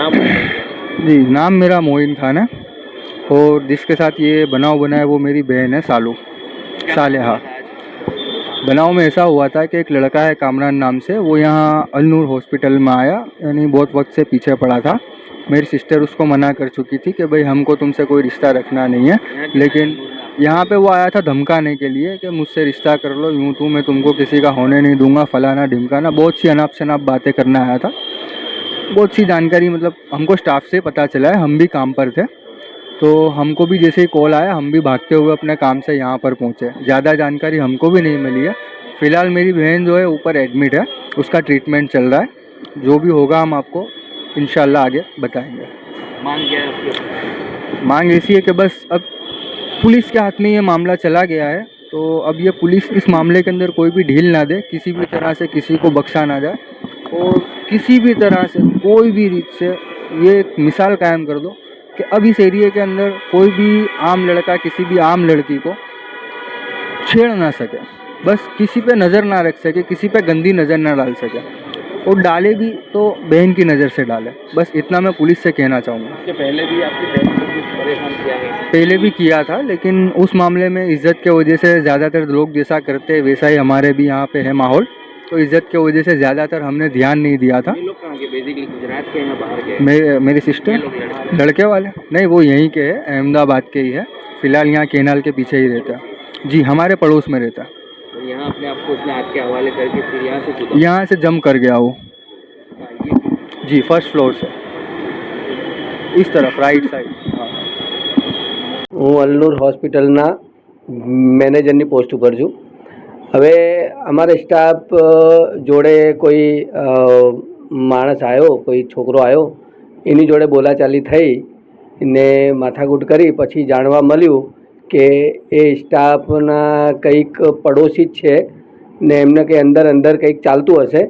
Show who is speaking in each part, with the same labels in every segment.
Speaker 1: नाम
Speaker 2: जी, नाम मेरा मोइन खान है और जिसके साथ ये बनाव बना है वो मेरी बहन है सालू, सालेहा। बनाव में ऐसा हुआ था कि एक लड़का है कामरान नाम से, वो यहाँ अलनूर हॉस्पिटल में आया, यानी बहुत वक्त से पीछे पड़ा था। मेरी सिस्टर उसको मना कर चुकी थी कि भाई हमको तुमसे कोई रिश्ता रखना नहीं है, लेकिन यहाँ पे वो आया था धमकाने के लिए कि मुझसे रिश्ता कर लो, यूँ तू मैं तुमको किसी का होने नहीं दूँगा, फलाना ढिमकाना, बहुत सी अनाप शनाप बातें करना आया था। बहुत सी जानकारी मतलब हमको स्टाफ से पता चला है हम भी काम पर थे। तो हमको भी जैसे ही कॉल आया हम भी भागते हुए अपने काम से यहाँ पर पहुँचे। ज़्यादा जानकारी हमको भी नहीं मिली है। फ़िलहाल मेरी बहन जो है ऊपर एडमिट है। उसका ट्रीटमेंट चल रहा है। जो भी होगा हम आपको इन आगे बताएँगे।
Speaker 1: मांग क्या है
Speaker 2: मांग ऐसी है कि बस अब पुलिस के हाथ में ये मामला चला गया है। तो अब ये पुलिस इस मामले के अंदर कोई भी ढील ना दे किसी भी तरह से किसी को बख्शा ना जाए। और किसी भी तरह से कोई भी रीत से ये एक मिसाल कायम कर दो कि अब इस एरिए के अंदर कोई भी आम लड़का किसी भी आम लड़की को छेड़ ना सके। बस किसी पे नज़र ना रख सके किसी पे गंदी नज़र ना डाल सके। और डाले भी तो बहन की नज़र से डाले। बस इतना मैं पुलिस से कहना चाहूँगा।
Speaker 1: पहले भी आपकी परेशान किया है?
Speaker 2: पहले भी किया था लेकिन उस मामले में इज़्ज़त के वजह से ज़्यादातर लोग जैसा करते वैसा ही हमारे भी यहाँ पे है माहौल। तो इज्जत के वजह से ज़्यादातर हमने ध्यान नहीं दिया था
Speaker 1: ये लोग कहाँ के बेसिकली गुजरात के हैं या बाहर के हैं?
Speaker 2: मे, मेरी
Speaker 1: ये
Speaker 2: सिस्टर
Speaker 1: लोग लड़के
Speaker 2: लड़के वाले नहीं वो यहीं के है अहमदाबाद के ही है फिलहाल यहाँ केनाल के पीछे ही रहता है जी हमारे पड़ोस में रहता है
Speaker 1: और यहाँ अपने आप को उसने हाथ के हवाले करके फिर यहाँ से कूदा
Speaker 2: यहाँ से जम कर गया वो
Speaker 1: हाँ, ये
Speaker 2: जी फर्स्ट फ्लोर से इस तरफ राइट साइड हाँ
Speaker 3: હું અલ્લુર હોસ્પિટલના મેનેજરની પોસ્ટ ઉપર છું હવે અમારે સ્ટાફ જોડે કોઈ માણસ આવ્યો કોઈ છોકરો આવ્યો એની જોડે બોલાચાલી થઈ ને માથાકૂટ કરી, પછી જાણવા મળ્યું કે એ સ્ટાફના કંઈક પડોશી જ છે ને એમને કંઈ અંદર અંદર કંઈક ચાલતું હશે,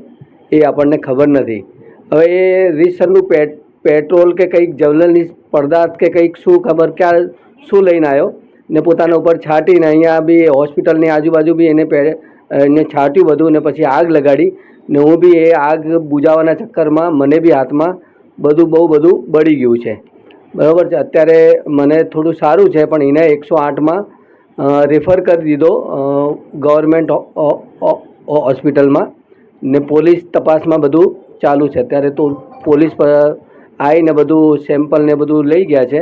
Speaker 3: એ આપણને ખબર નથી. હવે એ રીસરનું પેટ, પેટ્રોલ કે કંઈક જવલનની પદાર્થ કે કંઈક શું ખબર ક્યાં, શું લઈને આવ્યો ને પોતાના ઉપર છાંટીને અહીંયા બી હોસ્પિટલની આજુબાજુ બી એને એને છાંટ્યું બધું ને પછી આગ લગાડી ને હું બી એ આગ બુજાવાના ચક્કરમાં મને બી હાથમાં બધું બહુ બધું બળી ગયું છે. બરાબર છે? અત્યારે મને થોડું સારું છે પણ એને એકસો આઠમાં રેફર કરી દીધો ગવર્મેન્ટ હોસ્પિટલમાં ને પોલીસ તપાસમાં બધું ચાલુ છે. અત્યારે તો પોલીસ પર આવીને બધું સેમ્પલ ને બધું લઈ ગયા છે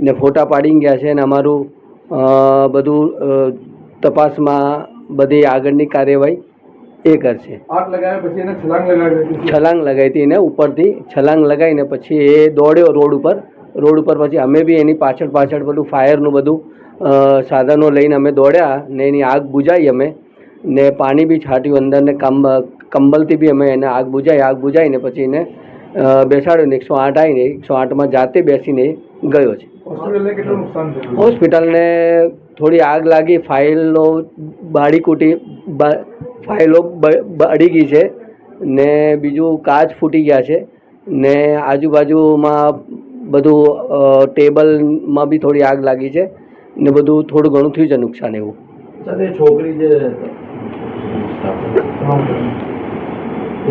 Speaker 3: ને ફોટા પાડી ગયા છે ને અમારું બધું તપાસમાં બધી આગળની કાર્યવાહી એ કરશે.
Speaker 2: છલાંગ લગાવી
Speaker 3: હતી એને ઉપરથી. છલાંગ લગાવીને પછી એ દોડ્યો રોડ ઉપર. રોડ ઉપર પછી અમે બી એની પાછળ પાછળ બધું ફાયરનું બધું સાધનો લઈને અમે દોડ્યા ને એની આગ બુજાવી અમે. ને પાણી બી છાંટ્યું અંદર ને કંબ કંબલથી બી અમે એને આગ બુજાવી આગ બુજાઈને પછી એને બેસાડ્યો ને એકસો આઠ આવીને એકસો આઠમાં જાતે બેસીને ગયો છે.
Speaker 2: હોસ્પિટલને કેટલું નુકસાન થયું?
Speaker 3: હોસ્પિટલને થોડી આગ લાગી ફાઇલો બાળી કૂટી બા- ફાઇલો બળી ગઈ છે ને બીજું કાચ ફૂટી ગયા છે ને આજુબાજુમાં બધું ટેબલમાં બી થોડી આગ લાગી છે ને બધું થોડું ઘણું થયું છે નુકસાન એવું.
Speaker 4: છોકરી જે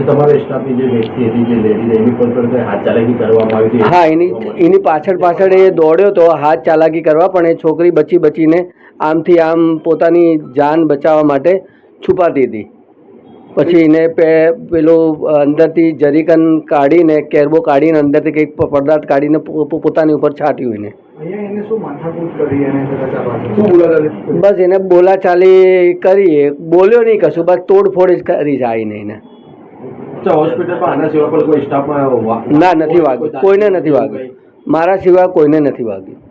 Speaker 4: તમારા સ્ટાફની જે વ્યક્તિ હતી જે લેડી એની પર પણ હાથ ચાલાકી કરવામાં આવી હતી?
Speaker 3: હા એની એની પાછળ પાછળ એ દોડ્યો તો હાથ ચાલાકી કરવા પણ એ છોકરી બચી બચીને આમથી આમ પોતાની જાન બચાવવા માટે છુપાતી હતી. પછી એને પે પેલું અંદરથી જરીકન કાઢીને કેરબો કાઢીને અંદરથી કંઈક પદાર્થ કાઢીને પોતાની ઉપર છાંટ્યું એને.
Speaker 2: કરી
Speaker 3: બસ એને બોલાચાલી કરીએ બોલ્યો નહીં કશું બસ તોડફોડ જ કરી જાય એને. ના નથી વાગ્યું. કોઈને નથી વાગ્યું. મારા સિવાય કોઈને નથી વાગ્યું.